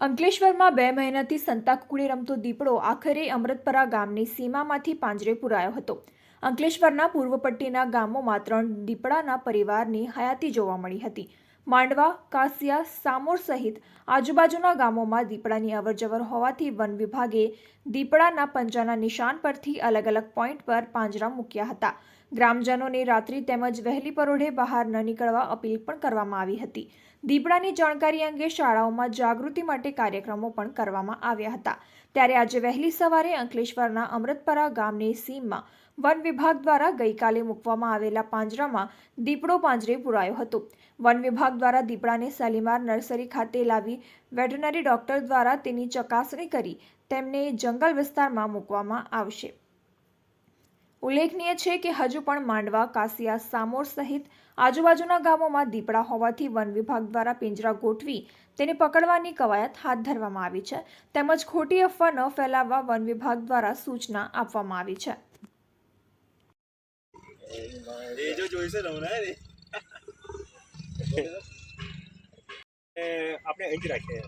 અંકલેશ્વરમાં બે મહિનાથી સંતાકુકડી રમતો દીપડો આખરે અમૃતપરા ગામની સીમામાંથી પાંજરે પુરાયો હતો. અંકલેશ્વરના પૂર્વ પટ્ટીના ગામોમાં ત્રણ દીપડાના પરિવારની હયાતી જોવા મળી હતી. માંડવા, કાસિયા, સામોર સહિત આજુબાજુના ગામોમાં દીપડાની અવરજવર હોવાથી વન વિભાગે દીપડાના પંજાના નિશાન પરથી અલગ અલગ પોઈન્ટ પર પાંજરા મૂક્યા હતા. ગ્રામજનોને રાત્રિ તેમજ વહેલી પરોઢે બહાર ન નીકળવા અપીલ પણ કરવામાં આવી હતી. દીપડાની જાણકારી અંગે શાળાઓમાં જાગૃતિ માટે કાર્યક્રમો પણ કરવામાં આવ્યા હતા. ત્યારે આજે વહેલી સવારે અંકલેશ્વરના અમૃતપરા ગામની સીમમાં વન વિભાગ દ્વારા ગઈકાલે મૂકવામાં આવેલા પાંજરામાં દીપડો પાંજરે પુરાયો હતો. વન વિભાગ દ્વારા દીપડાને શાલીમાર નર્સરી ખાતે લાવી વેટરનરી ડોક્ટર દ્વારા તેની ચકાસણી કરી તેમને જંગલ વિસ્તારમાં મૂકવામાં આવશે. ઉલ્લેખનીય છે કે હજુ પણ માંડવા કાસિયા સામોર સહિત આજુબાજુના ગામોમાં દીપડા હોવાથી વન વિભાગ દ્વારા પિંજરા ગોઠવી તેને પકડવાની કવાયત હાથ ધરવામાં આવી છે. તેમજ ખોટી અફવા ન ફેલાવવા વન વિભાગ દ્વારા સૂચના આપવામાં આવી છે. આપણે અહીં જ રાખીએ.